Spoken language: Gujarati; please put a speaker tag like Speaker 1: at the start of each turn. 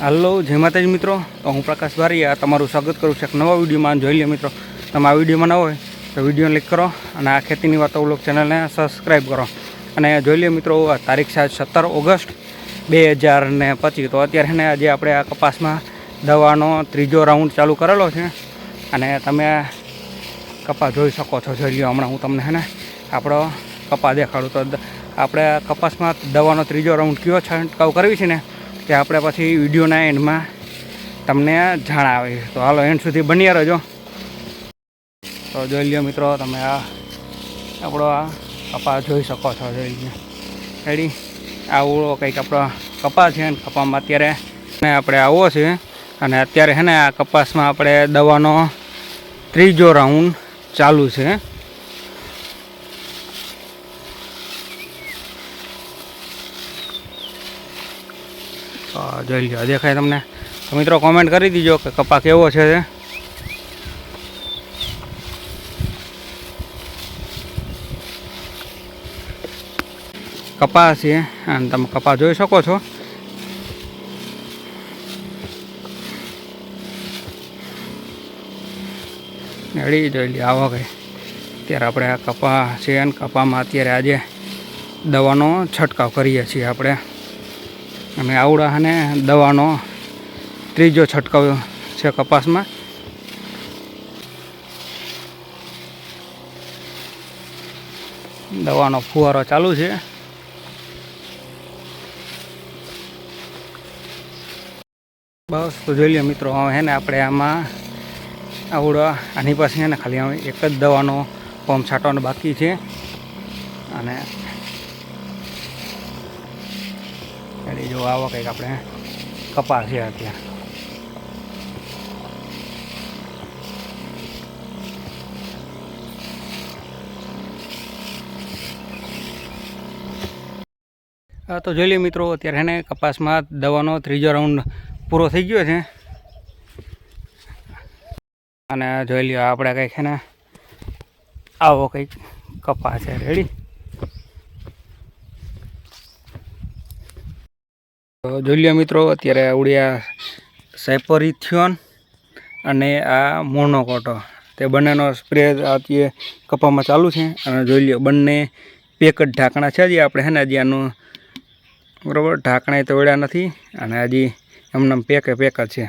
Speaker 1: હાલો, જય માતાજી મિત્રો. તો હું પ્રકાશ બારીયા તમારું સ્વાગત કરું છું એક નવા વિડીયોમાં. જોઈ લે મિત્રો, તમે આ વિડીયોમાં ન હોય તો વીડિયો ક્લિક કરો અને આ ખેતીની વાતો ઉલોક ચેનલને સબસ્ક્રાઈબ કરો. અને જોઈ લે મિત્રો તારીખ છે સત્તર ઓગસ્ટ બે હજાર ને પચીસ. તો અત્યારે ને આજે આપણે આ કપાસમાં દવાનો ત્રીજો રાઉન્ડ ચાલુ કરેલો છે. અને તમે કપા જોઈ શકો છો. જોઈ લો હમણાં હું તમને હે ને આપણો કપાસ દેખાડું. તો આપણે કપાસમાં દવાનો ત્રીજો રાઉન્ડ કયો છંટકાવ કરવી છે ને? તે આપણે પછી વિડીયોના એન્ડમાં તમને જણાવીશ તો હાલો, એન્ડ સુધી બન્યા રહેજો. તો જોઈ લ્યો મિત્રો, તમે આ આપણો આ કપા જોઈ શકો છો, જોઈ લ્યો. રેડી આવો કંઈક આપણો કપા છે ને, કપામાં અત્યારે આપણે આવો છે અને અત્યારે છે ને, આ કપાસમાં આપણે દવાનો ત્રીજો રાઉન્ડ ચાલુ છે. જોઈ લો દેખાય તમને. તો મિત્રો કોમેન્ટ કરી દીજો કે કપા કેવો છે તે. કપા છે અને તમે કપા જોઈ શકો છો. રેડી જોઈ લે આવો કંઈ અત્યારે આપણે આ કપા છે અને કપામાં અત્યારે આજે દવાનો છંટકાવ કરીએ છીએ આપણે. અને આવડા અને દવાનો ત્રીજો છંટકાવ છે કપાસમાં. દવાનો ફુવારો ચાલુ છે. બસ, તો જોઈ લો મિત્રો, હવે હે ને આપણે આમાં આવડો, આની પાસે ખાલી હવે એક જ દવાનો પંપ છાંટવાનો બાકી છે. અને એટલે જો આવો કંઈક આપણે કપાસ છે અત્યારે. તો જોઈ લઈએ મિત્રો, અત્યારે છે ને કપાસમાં દવાનો ત્રીજો રાઉન્ડ પૂરો થઈ ગયો છે. અને જોઈ લ્યો, આપણે કંઈક છે ને આવો કંઈક કપાસ છે. રેડી તો જોઈ લ્યો મિત્રો, અત્યારે આવડ્યા સેપરિથિયોન અને આ મોનોકોટો. તે બંનેનો સ્પ્રે અત્યારે કપામાં ચાલુ છે અને જોઈ લ્યો, બંને પેક જ ઢાંકણા છે હજી આપણે, હે ને, હજી આનું બરાબર, ઢાંકણા તો વળ્યા નથી અને હજી એમને પેકે પેક જ છે.